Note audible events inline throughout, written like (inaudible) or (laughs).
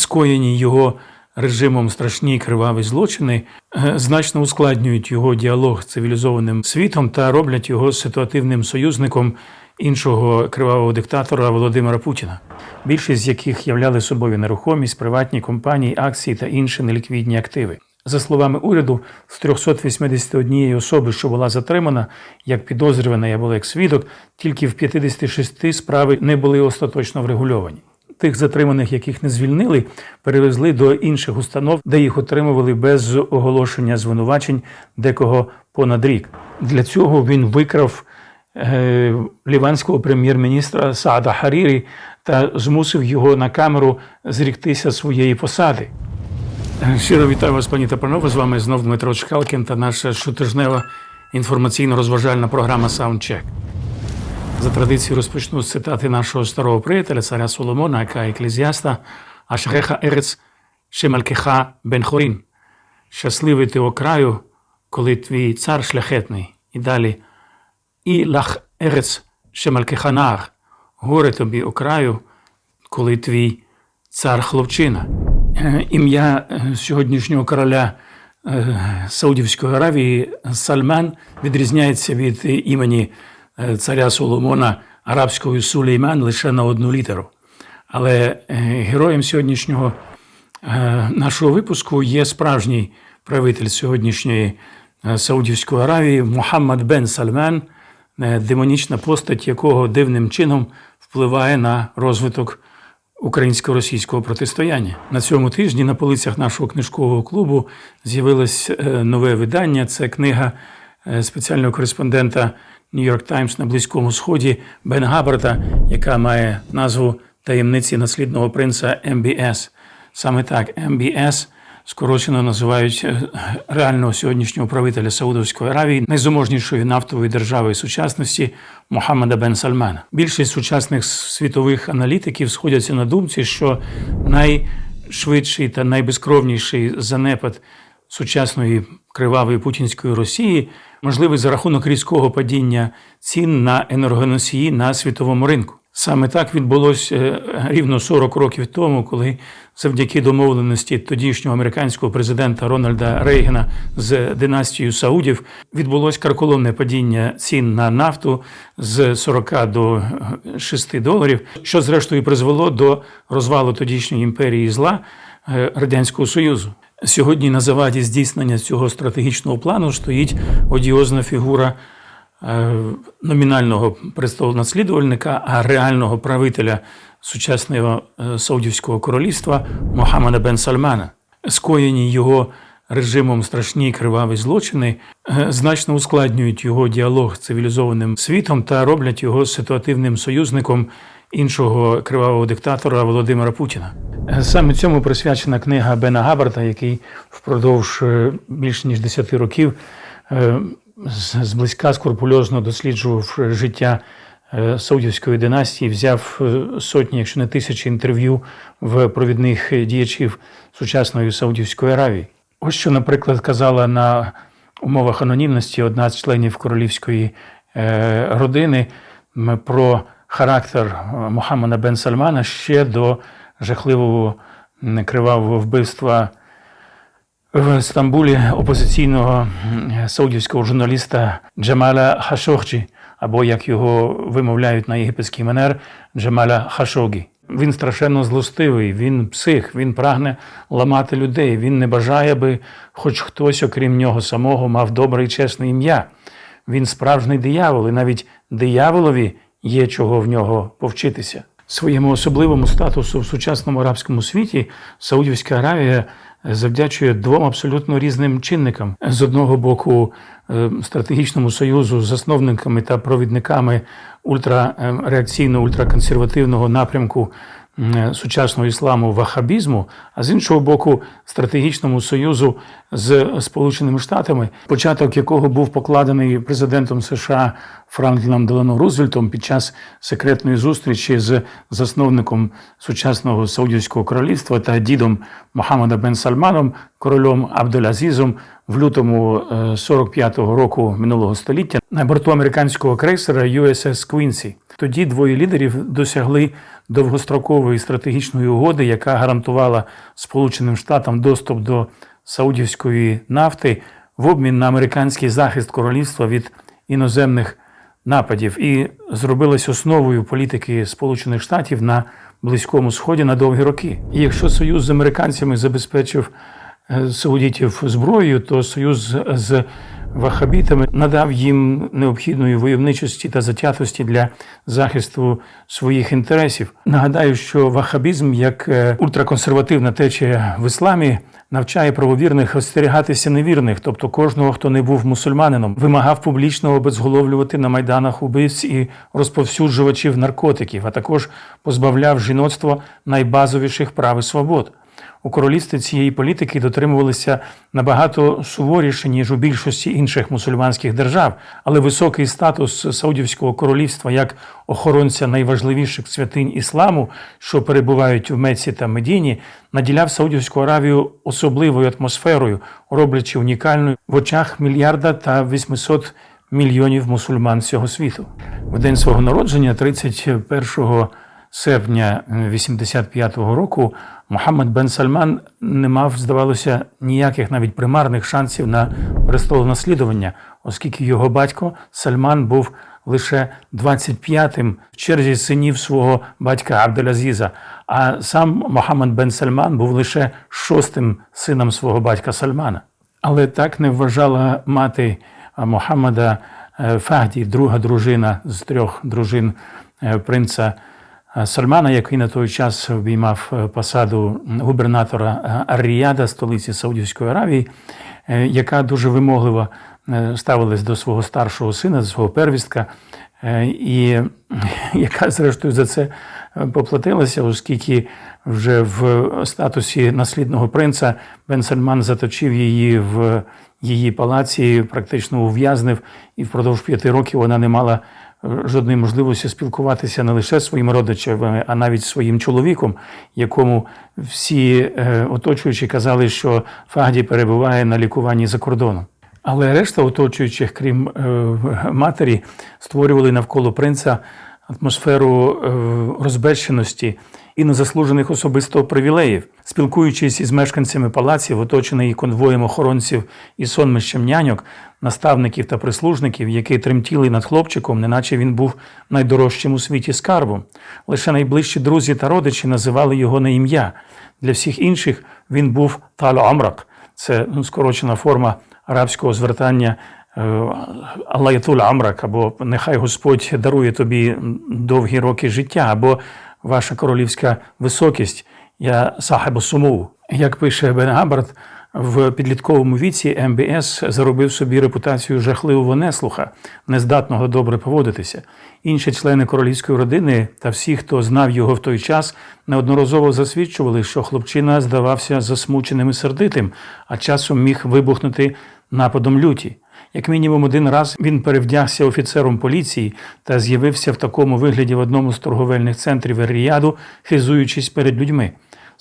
скоєні його режимом страшні криваві злочини, е, значно ускладнюють його діалог з цивілізованим світом та роблять його ситуативним союзником іншого кривавого диктатора Володимира Путіна, більшість з яких являли собою нерухомість, приватні компанії, акції та інші неліквідні активи. За словами уряду, з 381 особи, що була затримана як підозрювана або як свідок, тільки в 56 справи не були остаточно врегульовані. Тих затриманих, яких не звільнили, перевезли до інших установ, де їх отримували без оголошення звинувачень декого понад рік. Для цього він викрав е, ліванського прем'єр-міністра Саада Харірі та змусив його на камеру зріктися своєї посади. Щиро вітаю вас, пані та панове. З вами знов Дмитро Чкалкін та наша щотижнева інформаційно-розважальна програма Саундчек. За традицією розпочну з цитати нашого старого приятеля, царя Соломона, яка еклезіаста Ашреха Ерец Шемалькеха Бен Хорін. Щасливий ти о краю, коли твій цар шляхетний. І далі. І лах Ерец Шемалькеха Нар. Горе тобі о краю, коли твій цар хлопчина. (clears throat) Ім'я е, сьогоднішнього короля е, Саудівської Аравії Сальман відрізняється від імені е, царя Соломона арабською Сулейман лише на одну літеру. Але е, героєм сьогоднішнього е, нашого випуску є справжній правитель сьогоднішньої е, Саудівської Аравії Мухаммад бен Сальман, е, демонічна постать якого дивним чином впливає на розвиток українсько-російського протистояння. На цьому тижні на полицях нашого книжкового клубу з'явилось е, нове видання. Це книга е, спеціального кореспондента York Times на Близькому Сході Бен Габарта, яка має назву таємниці наслідного принца МБС. Саме так, МБС скорочено називають е, реального сьогоднішнього правителя Саудовської Аравії, найзаможнішої нафтової держави сучасності Мохаммеда бен Сальмана. Більшість сучасних світових аналітиків сходяться на думці, що найшвидший та найбезкровніший занепад сучасної кривавої путінської Росії можливий за рахунок різкого падіння цін на енергоносії на світовому ринку. Саме так відбулося е, рівно 40 років тому, коли завдяки домовленості тодішнього американського президента Рональда Рейгана з династією Саудів відбулось карколомне падіння цін на нафту з 40 до 6 доларів, що зрештою призвело до розвалу тодішньої імперії зла е, радянського союзу. Сьогодні на заваді здійснення цього стратегічного плану стоїть одіозна фігура е, номінального престолонаслідувальника, а реального правителя сучасного е, Саудівського королівства Мохаммеда бен Сальмана. Скоєні його режимом страшні криваві злочини е, значно ускладнюють його діалог з цивілізованим світом та роблять його ситуативним союзником іншого кривавого диктатора Володимира Путіна. Саме цьому присвячена книга Бена Габарта, який впродовж е, більш ніж 10 років е, зблизька скрупульозно досліджував життя е, Саудівської династії, взяв сотні, якщо не тисячі інтерв'ю в провідних діячів сучасної Саудівської Аравії. Ось що, наприклад, казала на умовах анонімності одна з членів королівської родини про характер Мохаммеда бен Сальмана ще до жахливого кривавого вбивства в Стамбулі опозиційного саудівського журналіста Джамаля Хашохджі, або як його вимовляють на єгипетський манер Джамаля Хашогі. Він страшенно злостивий, він псих, він прагне ламати людей. Він не бажає, аби хоч хтось, окрім нього самого, мав добре і чесне ім'я. Він справжній диявол, і навіть дияволові є чого в нього повчитися. Своєму особливому статусу в сучасному арабському світі Саудівська Аравія завдячує двом абсолютно різним чинникам: з одного боку, е, стратегічному союзу з засновниками та провідниками ультрареакційно ультраконсервативного напрямку сучасного ісламу вахабізму, а з іншого боку, стратегічному союзу з Сполученими Штатами, початок якого був покладений президентом США Франкліном Делано Рузвельтом під час секретної зустрічі з засновником сучасного Саудівського королівства та дідом Мохаммеда бен Сальманом, королем Абдулязізом в лютому е, 45-го року минулого століття на борту американського крейсера USS Quincy. Тоді двоє лідерів досягли довгострокової стратегічної угоди, яка гарантувала Сполученим Штатам доступ до саудівської нафти в обмін на американський захист королівства від іноземних нападів і зробилась основою політики Сполучених Штатів на Близькому Сході на довгі роки. І якщо союз з американцями забезпечив е, саудітів зброєю, то союз з вахабітами надав їм необхідної войовничості та затятості для захисту своїх інтересів. Нагадаю, що вахабізм як е, ультраконсервативна течія в ісламі навчає правовірних остерігатися невірних, тобто кожного, хто не був мусульманином, вимагав публічно обезголовлювати на майданах убивць і розповсюджувачів наркотиків, а також позбавляв жіноцтво найбазовіших прав і свобод. У королівстві цієї політики дотримувалися набагато суворіше, ніж у більшості інших мусульманських держав, але високий статус Саудівського королівства як охоронця найважливіших святинь ісламу, що перебувають в Меці та Медіні, наділяв Саудівську Аравію особливою атмосферою, роблячи унікальною в очах мільярда та 800 мільйонів мусульман всього світу. В день свого народження, 31 серпня 85-го року, Мохаммед бен Сальман не мав, здавалося, ніяких навіть примарних шансів на престолонаслідування, оскільки його батько Сальман був лише 25-тим в черзі синів свого батька Абделязіза, а сам Мохаммед бен Сальман був лише шостим сином свого батька Сальмана. Але так не вважала мати Мохаммеда е, Фахді, друга дружина з трьох дружин е, принца Сальмана, який на той час обіймав е, посаду губернатора Ар-Ріяда, столиці Саудівської Аравії, е, яка дуже вимогливо е, ставилась до свого старшого сина, свого первістка, е, і (laughs) яка, зрештою, за це е, поплатилася, оскільки вже в статусі наслідного принца Бен Сальман заточив її в її палаці, практично ув'язнив, і впродовж п'яти років вона не мала е, жодної можливості спілкуватися не лише своїми родичами, а навіть своїм чоловіком, якому всі е, оточуючі казали, що Фагді перебуває на лікуванні за кордоном. Але решта оточуючих, крім е, матері, створювали навколо принца атмосферу е, розбещеності і незаслужених особисто привілеїв. Спілкуючись із мешканцями палаців, оточений конвоєм охоронців і сонмищем няньок, наставників та прислужників, які тремтіли над хлопчиком, неначе він був найдорожчим у світі скарбом. Лише найближчі друзі та родичі називали його на ім'я. Для всіх інших він був Тал-Амрак. Це ну, скорочена форма арабського звертання е, Аллаятуль Амрак, або нехай Господь дарує тобі довгі роки життя, або ваша королівська високість, я сахибу суму. Як пише Бен Габард, в підлітковому віці МБС заробив собі репутацію жахливого неслуха, нездатного добре поводитися. Інші члени королівської родини та всі, хто знав його в той час, неодноразово засвідчували, що хлопчина здавався засмученим і сердитим, а часом міг вибухнути нападом люті. Як мінімум один раз він перевдягся офіцером поліції та з'явився в такому вигляді в одному з торговельних центрів Ріяду, хизуючись перед людьми.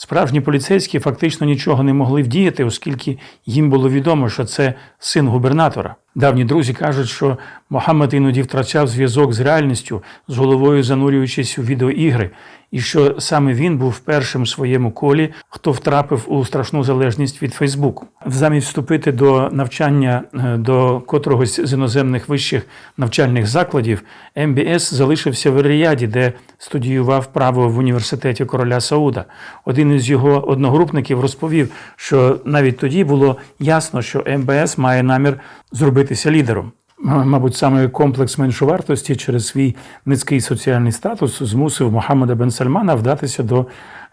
Справжні поліцейські фактично нічого не могли вдіяти, оскільки їм було відомо, що це син губернатора. Давні друзі кажуть, що Мохаммед іноді втрачав зв'язок з реальністю, з головою занурюючись у відеоігри, і що саме він був першим в своєму колі, хто втрапив у страшну залежність від Фейсбуку. Замість вступити до навчання е, до котрогось з іноземних вищих навчальних закладів, МБС залишився в Ріяді, де студіював право в університеті короля Сауда. Один із його одногрупників розповів, що навіть тоді було ясно, що МБС має намір зробитися лідером. Мабуть, саме комплекс меншовартості через свій низький соціальний статус змусив Мохаммеда бен Сальмана вдатися до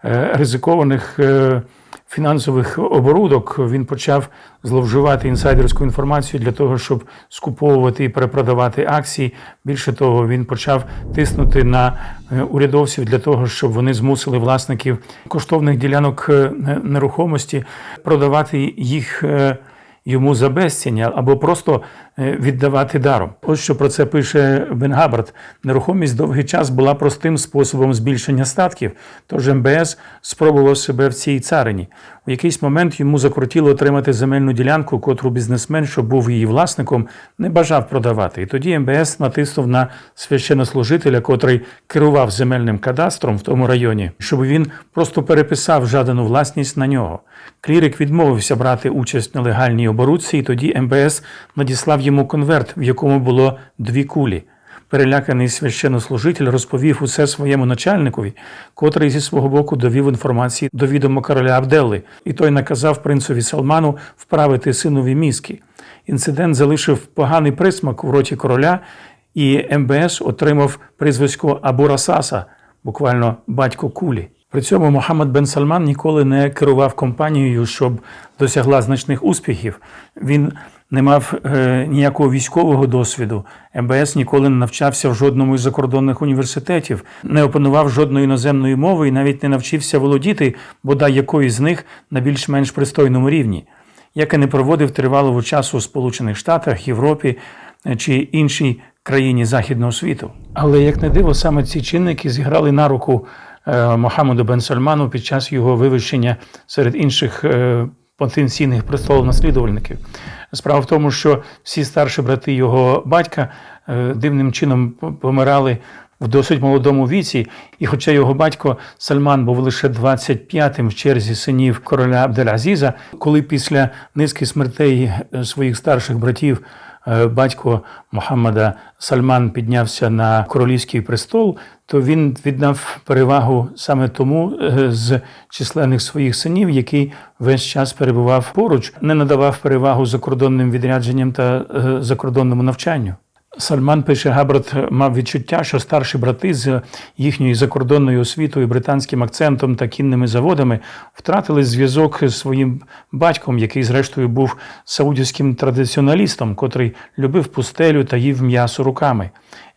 е, ризикованих е, фінансових оборудок. Він почав зловживати інсайдерську інформацію для того, щоб скуповувати і перепродавати акції. Більше того, він почав тиснути на е, урядовців для того, щоб вони змусили власників коштовних ділянок нерухомості продавати їх. йому за безцінь або просто віддавати даром. Ось що про це пише Бенгабард. Нерухомість довгий час була простим способом збільшення статків, тож МБС спробував себе в цій царині. У якийсь момент йому закрутіло отримати земельну ділянку, котру бізнесмен, що був її власником, не бажав продавати. І тоді МБС натиснув на священнослужителя, котрий керував земельним кадастром в тому районі, щоб він просто переписав жадану власність на нього. Клірик відмовився брати участь в нелегальній оборудці, і тоді МБС надіслав йому конверт, в якому було дві кулі. Переляканий священнослужитель розповів усе своєму начальникові, котрий зі свого боку довів інформації до відома короля Абделли, і той наказав принцові Салману вправити синові мізки. Інцидент залишив поганий присмак у роті короля, і МБС отримав прізвисько Абурасаса, буквально батько кулі. При цьому Мохаммед Бен Сальман ніколи не керував компанією, щоб досягла значних успіхів. Він не мав е, ніякого військового досвіду. МБС ніколи не навчався в жодному із закордонних університетів, не опанував жодної іноземної мови і навіть не навчився володіти бодай якоїсь з них на більш-менш пристойному рівні, як і не проводив тривалого часу у Сполучених Штатах, Європі е, чи іншій країні Західного світу. Але як не диво, саме ці чинники зіграли на руку е, Мохаммеду Бен Сальману під час його вивищення серед інших е, потенційних престолонаслідувальників. Справа в тому, що всі старші брати його батька е, дивним чином помирали в досить молодому віці, і хоча його батько Сальман був лише 25-м в черзі синів короля Абделазіза, коли після низки смертей е, своїх старших братів батько Мохаммада Сальман піднявся на королівський престол, то він віддав перевагу саме тому е, з численних своїх синів, який весь час перебував поруч, не надавав перевагу закордонним відрядженням та е, закордонному навчанню. Сальман пише Габрат мав відчуття, що старші брати з їхньою закордонною освітою, британським акцентом та кінними заводами втратили зв'язок з своїм батьком, який, зрештою, був саудівським традиціоналістом, котрий любив пустелю та їв м'ясо руками.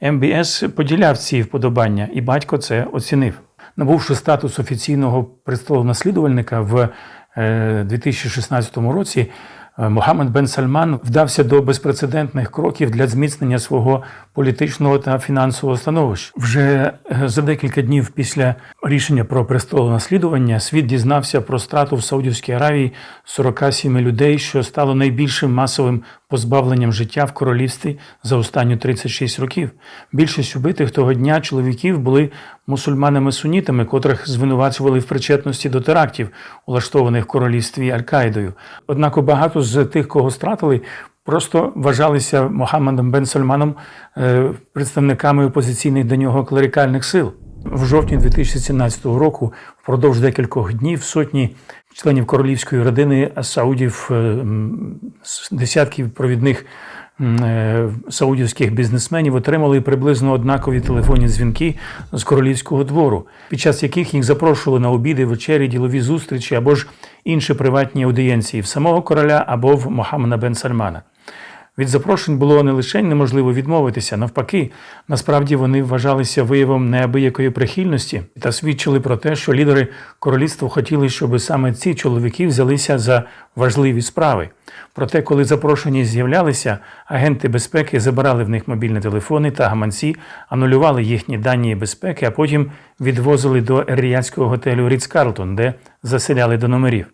МБС поділяв ці вподобання, і батько це оцінив. Набувши статус офіційного престолонаслідувальника в е, 2016 році. Е, Мохаммед Бен Сальман вдався до безпрецедентних кроків для зміцнення свого політичного та фінансового становища. Вже е, за декілька днів після рішення про престолонаслідування світ дізнався про страту в Саудівській Аравії 47 людей, що стало найбільшим масовим позбавленням життя в королівстві за останні 36 років. Більшість убитих того дня чоловіків були мусульманами-сунітами, котрих звинувачували в причетності до терактів, улаштованих в королівстві Аль-Каїдою. Однак багато з тих, кого стратили, просто вважалися Мохаммедом Бен Сальманом е, представниками опозиційних до нього клерикальних сил. В жовтні 2017 року, впродовж декількох днів, сотні членів королівської родини Саудів, е, десятків провідних е, саудівських бізнесменів отримали приблизно однакові телефонні дзвінки з королівського двору, під час яких їх запрошували на обіди, вечері, ділові зустрічі або ж інші приватні аудієнції в самого короля або в Мохаммеда Бен Сальмана. Від запрошень було не лише неможливо відмовитися, навпаки, насправді вони вважалися виявом неабиякої прихильності та свідчили про те, що лідери королівства хотіли, щоб саме ці чоловіки взялися за важливі справи. Проте, коли запрошені з'являлися, агенти безпеки забирали в них мобільні телефони та гаманці, анулювали їхні дані безпеки, а потім відвозили до ріядського готелю Ріц Карлтон, де заселяли до номерів.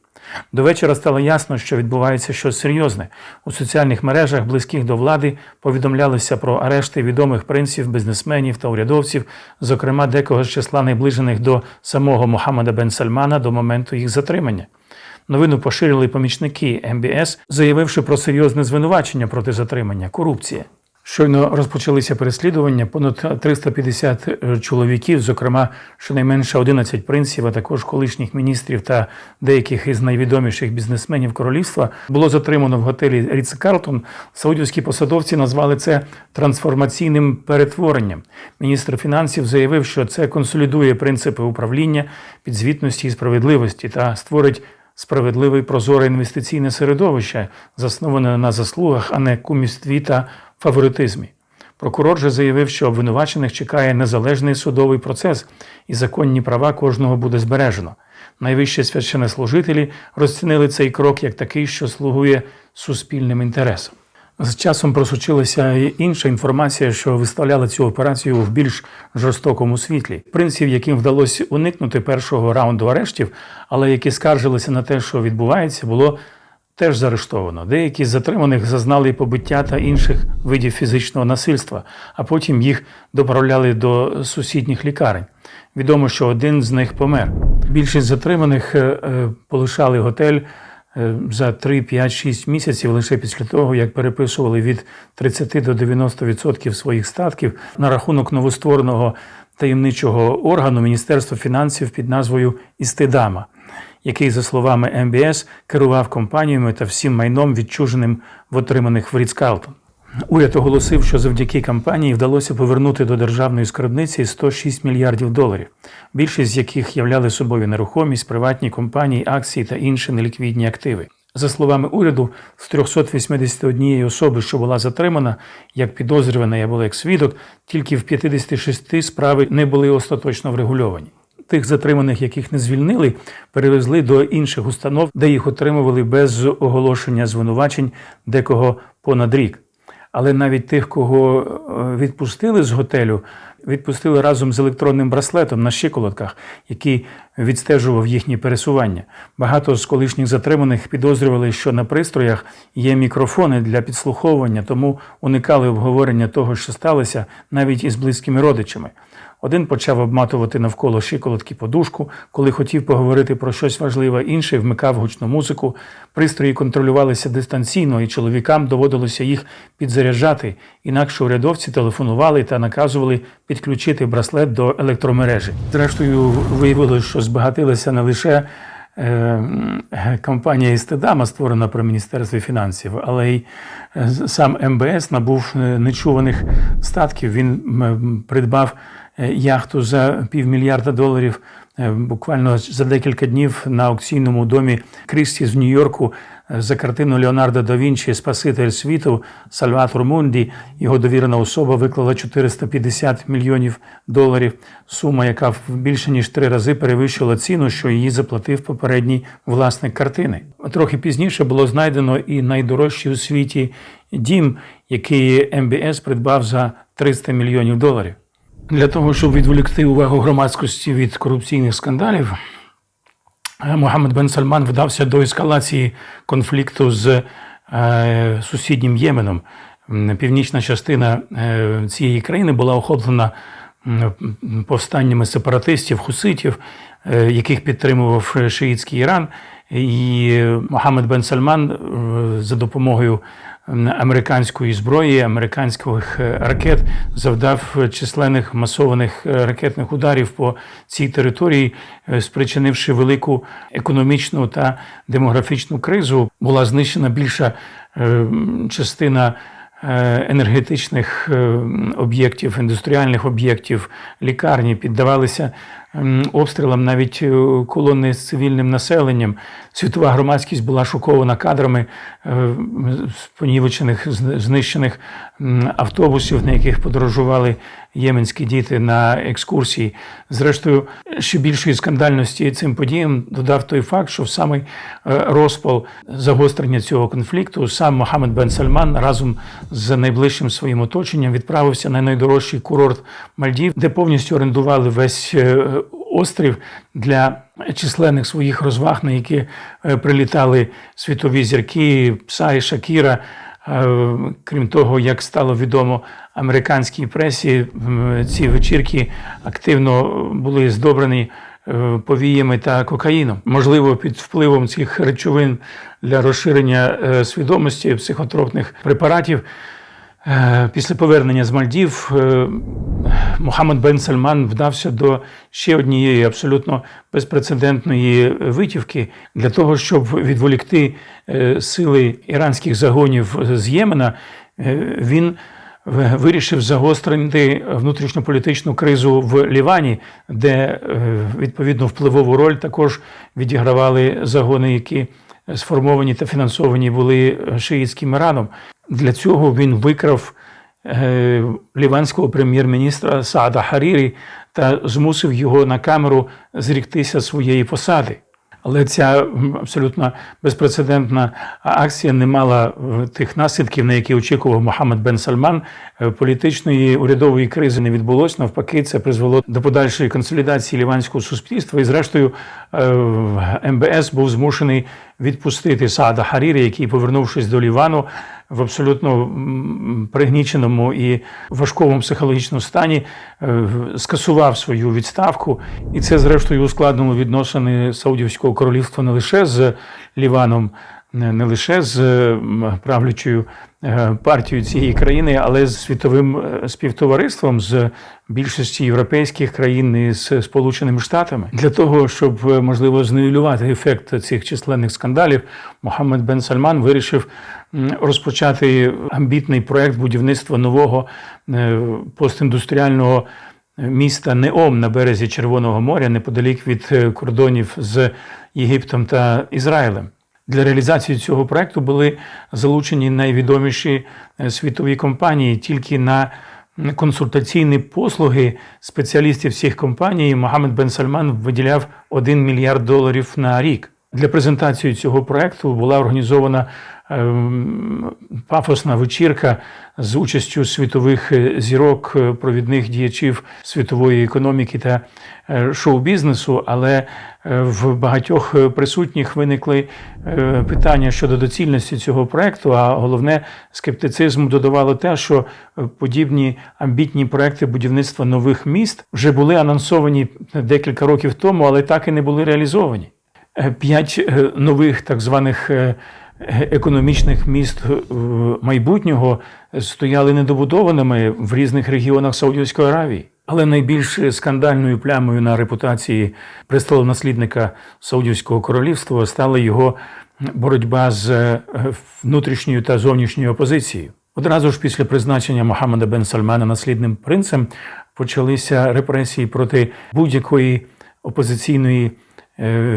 До вечора стало ясно, що відбувається щось серйозне. У соціальних мережах, близьких до влади, повідомлялося про арешти відомих принців, бізнесменів та урядовців, зокрема декого з числа найближених до самого Мохаммеда Бен Сальмана до моменту їх затримання. Новину поширили помічники МБС, заявивши про серйозне звинувачення проти затримання корупція. Щойно розпочалися переслідування. Понад 350 чоловіків, зокрема щонайменше 11 принців, а також колишніх міністрів та деяких із найвідоміших бізнесменів королівства, було затримано в готелі Ріц Карлтон. Саудівські посадовці назвали це трансформаційним перетворенням. Міністр фінансів заявив, що це консолідує принципи управління, підзвітності і справедливості та створить справедливе і прозоре інвестиційне середовище, засноване на заслугах, а не кумівстві та фаворитизмі. Прокурор же заявив, що обвинувачених чекає незалежний судовий процес і законні права кожного буде збережено. Найвищі священнослужителі розцінили цей крок як такий, що слугує суспільним інтересам. З часом просочилася і інша інформація, що виставляла цю операцію в більш жорстокому світлі. Принців, яким вдалося уникнути першого раунду арештів, але які скаржилися на те, що відбувається, було теж заарештовано. Деякі з затриманих зазнали побиття та інших видів фізичного насильства, а потім їх доправляли до сусідніх лікарень. Відомо, що один з них помер. Більшість затриманих е, е, полишали готель е, за 3, 5, 6 місяців лише після того, як переписували від 30 до 90% своїх статків на рахунок новоствореного таємничого органу Міністерства фінансів під назвою Істидама, який, за словами МБС, керував компаніями та всім майном, відчуженим в отриманих в Ріцкалтон. Уряд оголосив, що завдяки кампанії вдалося повернути до державної скарбниці 106 мільярдів доларів, більшість з яких являли собою нерухомість, приватні компанії, акції та інші неліквідні активи. За словами уряду, з 381 особи, що була затримана як підозрювана або як свідок, тільки в 56 справи не були остаточно врегульовані. Тих затриманих, яких не звільнили, перевезли до інших установ, де їх отримували без оголошення звинувачень декого понад рік. Але навіть тих, кого е, відпустили з готелю, відпустили разом з електронним браслетом на щиколотках, який відстежував їхні пересування. Багато з колишніх затриманих підозрювали, що на пристроях є мікрофони для підслуховування, тому уникали обговорення того, що сталося, навіть із близькими родичами. Один почав обматувати навколо щиколотки подушку, коли хотів поговорити про щось важливе, інший вмикав гучну музику. Пристрої контролювалися дистанційно, і чоловікам доводилося їх підзаряджати. Інакше урядовці телефонували та наказували підключити браслет до електромережі. Зрештою, виявилося, що збагатилися не лише е, компанія Істедама, створена при Міністерстві фінансів, але й е, сам МБС набув е, нечуваних статків. Він придбав яхту за півмільярда доларів. е, Буквально за декілька днів на аукційному домі Крістіс в Нью-Йорку е, за картину Леонардо да Вінчі Спаситель світу Сальватор Мунді. Його довірена особа виклала 450 мільйонів доларів. Сума, яка в більше ніж три рази перевищила ціну, що її заплатив попередній власник картини. Трохи пізніше було знайдено і найдорожчий у світі дім, який МБС придбав за 300 мільйонів доларів. Для того, щоб відволікти увагу громадськості від корупційних скандалів, е, Мохаммед Бен Сальман вдався до ескалації конфлікту з е, сусіднім Єменом. Північна частина е, цієї країни була охоплена повстаннями сепаратистів, хуситів, яких підтримував шиїцький Іран. І Мохаммед Бен Сальман за допомогою американської зброї, американських е, ракет завдав численних масованих е, ракетних ударів по цій території, е, спричинивши велику економічну та демографічну кризу. Була знищена більша частина енергетичних об'єктів, індустріальних об'єктів, лікарні піддавалися обстрілам навіть е, колони з цивільним населенням. Світова громадськість була шокована кадрами е, понівечених, знищених автобусів, на яких подорожували єменські діти на екскурсії. Зрештою, ще більшої скандальності цим подіям додав той факт, що в самий е, розпал загострення цього конфлікту сам Мохаммед Бен Сальман разом з найближчим своїм оточенням відправився на найдорожчий курорт Мальдів, де повністю орендували весь острів для численних своїх розваг, на які е, прилітали світові зірки, Пса і Шакіра. Е, Крім того, як стало відомо американській пресі, ці вечірки активно були здобрені е, повіями та кокаїном. Можливо, під впливом цих речовин для розширення свідомості психотропних препаратів. Е, Після повернення з Мальдів е, Мохаммед Бен Сальман вдався до ще однієї абсолютно безпрецедентної витівки для того, щоб відволікти е, сили іранських загонів з Ємена. Він вирішив загострити внутрішньополітичну кризу в Лівані, де відповідно впливову роль також відігравали загони, які сформовані та фінансовані були шиїцьким Іраном. Для цього він викрав е, ліванського прем'єр-міністра Саада Харірі та змусив його на камеру зріктися своєї посади. Але ця абсолютно безпрецедентна акція не мала е, тих наслідків, на які очікував Мохаммед Бен Сальман. Е, Політичної урядової кризи не відбулось. Навпаки, це призвело до подальшої консолідації ліванського суспільства. І, зрештою, МБС був змушений відпустити Саада Харіри, який, повернувшись до Лівану, в абсолютно пригніченому і важкому психологічному стані е, скасував свою відставку, і це зрештою ускладнило відносини Саудівського королівства не лише з Ліваном, не не лише з правлячою е, партією цієї країни, але з світовим е, співтовариством з більшості європейських країн і з Сполученими Штатами для того, щоб е, можливо зневелювати ефект цих численних скандалів, Мохаммед Бен Сальман вирішив розпочати амбітний проект будівництва нового постіндустріального міста Неом на березі Червоного моря, неподалік від кордонів з Єгиптом та Ізраїлем. Для реалізації цього проекту були залучені найвідоміші е, світові компанії. Тільки на консультаційні послуги спеціалістів всіх компаній Мохаммед Бен Сальман виділяв 1 мільярд доларів на рік. Для презентації цього проекту була організована пафосна вечірка з участю світових е, зірок, е, провідних діячів світової економіки та е, шоу-бізнесу, але в багатьох присутніх виникли питання щодо доцільності цього проекту. А головне скептицизм додавало те, що подібні амбітні проекти будівництва нових міст вже були анонсовані декілька років тому, але так і не були реалізовані. Е, П'ять е, нових так званих е, економічних міст майбутнього стояли недобудованими в різних регіонах Саудівської Аравії. Але найбільш скандальною плямою на репутації престолонаслідника Саудівського королівства стала його боротьба з внутрішньою та зовнішньою опозицією. Одразу ж після призначення Мохаммеда Бен Сальмана наслідним принцем почалися репресії проти будь-якої опозиційної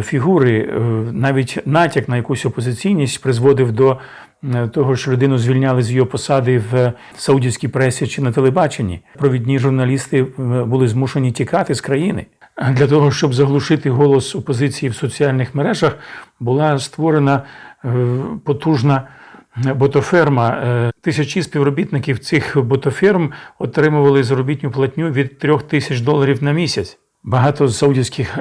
фігури. Е, Навіть натяк на якусь опозиційність призводив до е, того, що людину звільняли з її посади в саудівській пресі чи на телебаченні. Провідні журналісти е, були змушені тікати з країни. Для того, щоб заглушити голос опозиції в соціальних мережах, була створена е, потужна ботоферма. Е, Тисячі співробітників цих ботоферм отримували заробітну платню від трьох тисяч доларів на місяць. Багато з саудівських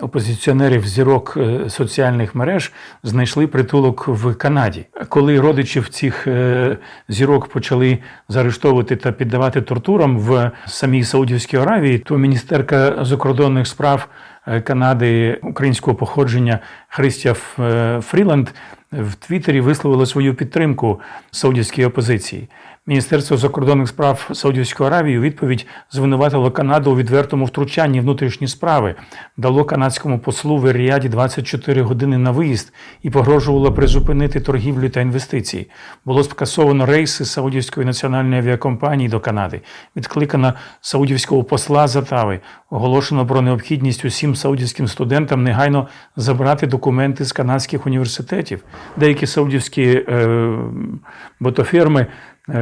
опозиціонерів зірок е, соціальних мереж знайшли притулок в Канаді. Коли родичів цих е, зірок почали заарештовувати та піддавати тортурам в самій Саудівській Аравії, то міністерка закордонних справ е, Канади українського походження Христя Фріланд в Твіттері висловила свою підтримку саудівській опозиції. Міністерство закордонних справ Саудівської Аравії у відповідь звинуватило Канаду у відвертому втручанні внутрішні справи, дало канадському послу в Ріаді 24 години на виїзд і погрожувало призупинити торгівлю та інвестиції. Було скасовано рейси Саудівської національної авіакомпанії до Канади, відкликано саудівського посла з Атави, оголошено про необхідність усім саудівським студентам негайно забрати документи з канадських університетів. Деякі саудівські е, ботоферми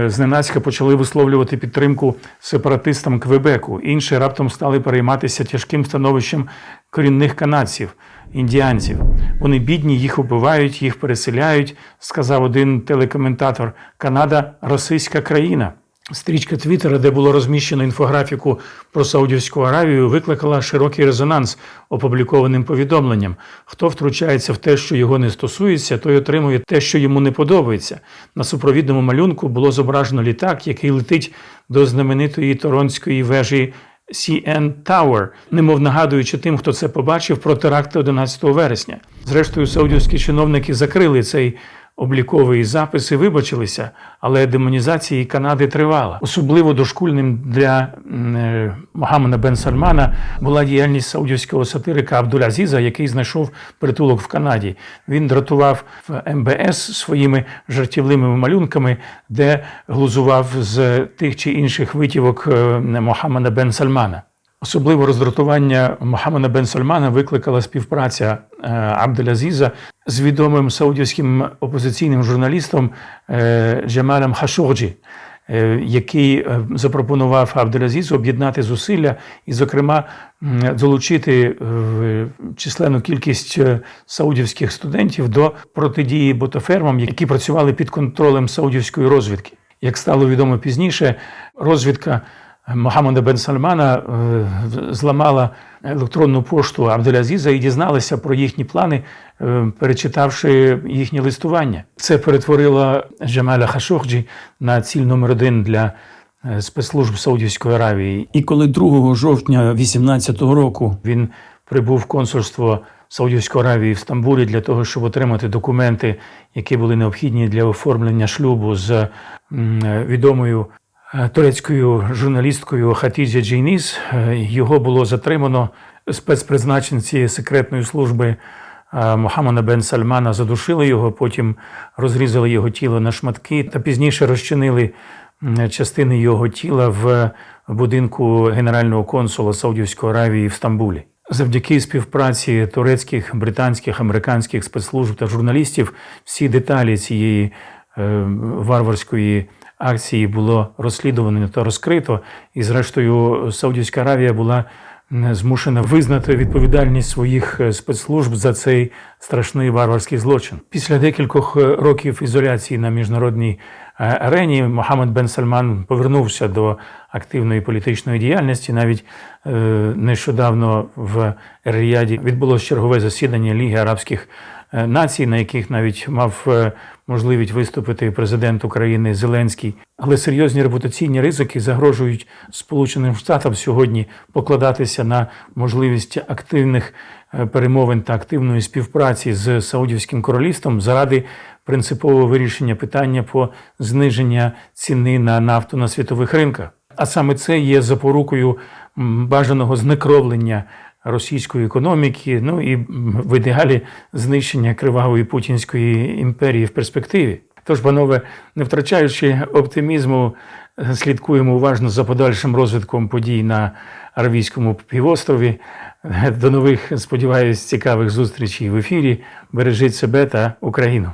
зненацька почали висловлювати підтримку сепаратистам Квебеку. Інші раптом стали перейматися тяжким становищем корінних канадців, індіанців. Вони бідні, їх убивають, їх переселяють, сказав один телекоментатор. Канада російська країна. Стрічка Твіттера, де було розміщено інфографіку про Саудівську Аравію, викликала широкий резонанс опублікованим повідомленням. Хто втручається в те, що його не стосується, той отримує те, що йому не подобається. На супровідному малюнку було зображено літак, який летить до знаменитої торонської вежі CN Tower, немов нагадуючи тим, хто це побачив про теракти 11 вересня. Зрештою, саудівські чиновники закрили цей обліковий запис і вибачилися, але демонізація Канади тривала. Особливо дошкульним для м, е, Бен Сальмана була діяльність саудівського сатирика Абдуль-Азіза, який знайшов притулок в Канаді. Він дратував в МБС своїми жартівливими малюнками, де глузував з тих чи інших витівок е, Мохаммеда Бен Сальмана. Особливо роздратування Мохаммеда Бен Сальмана викликала співпраця е, Абделязіза з відомим саудівським опозиційним журналістом е, Джамалем Хашоджі. е, який е, запропонував Абделязізу об'єднати зусилля і, зокрема, долучити численну кількість саудівських студентів до протидії ботофермам, які працювали під контролем саудівської розвідки. Як стало відомо пізніше, розвідка Мохаммеда бен Сальмана е, зламала електронну пошту Абделязіза і дізналася про їхні плани, е, перечитавши їхнє листування. Це перетворило Джамаля Хашохджі на ціль номер один для е, спецслужб Саудівської Аравії. І коли 2 жовтня 18-го року він прибув в консульство Саудівської Аравії в Стамбулі для того, щоб отримати документи, які були необхідні для оформлення шлюбу з відомою турецькою журналісткою Хатіджа Джейніс. Е, Його було затримано спецпризначенці секретної служби е, бен Сальмана задушили його, потім розрізали його тіло на шматки та пізніше розчинили частини його тіла в будинку генерального консула Саудівської Аравії в Стамбулі. Завдяки співпраці турецьких, британських, американських спецслужб та журналістів всі деталі цієї е, варварської акції було розслідувано та розкрито. І, зрештою, Саудівська Аравія була змушена визнати відповідальність своїх е, спецслужб за цей страшний варварський злочин. Після декількох е, років ізоляції на міжнародній е, арені Мохаммед бен Сальман повернувся до активної політичної діяльності. Навіть нещодавно в Ер-Ріяді відбулося чергове засідання Ліги Арабських націй, на яких навіть мав можливість виступити президент України Зеленський. Але серйозні репутаційні ризики загрожують Сполученим Штатам сьогодні покладатися на можливість активних е, перемовин та активної співпраці з Саудівським королівством заради принципового вирішення питання по зниження ціни на нафту на світових ринках. А саме це є запорукою бажаного знекровлення російської економіки, ну і в ідеалі знищення кривавої путінської імперії в перспективі. Тож, панове, не втрачаючи оптимізму, слідкуємо уважно за подальшим розвитком подій на Аравійському півострові. До нових, сподіваюсь, цікавих зустрічей в ефірі. Бережіть себе та Україну.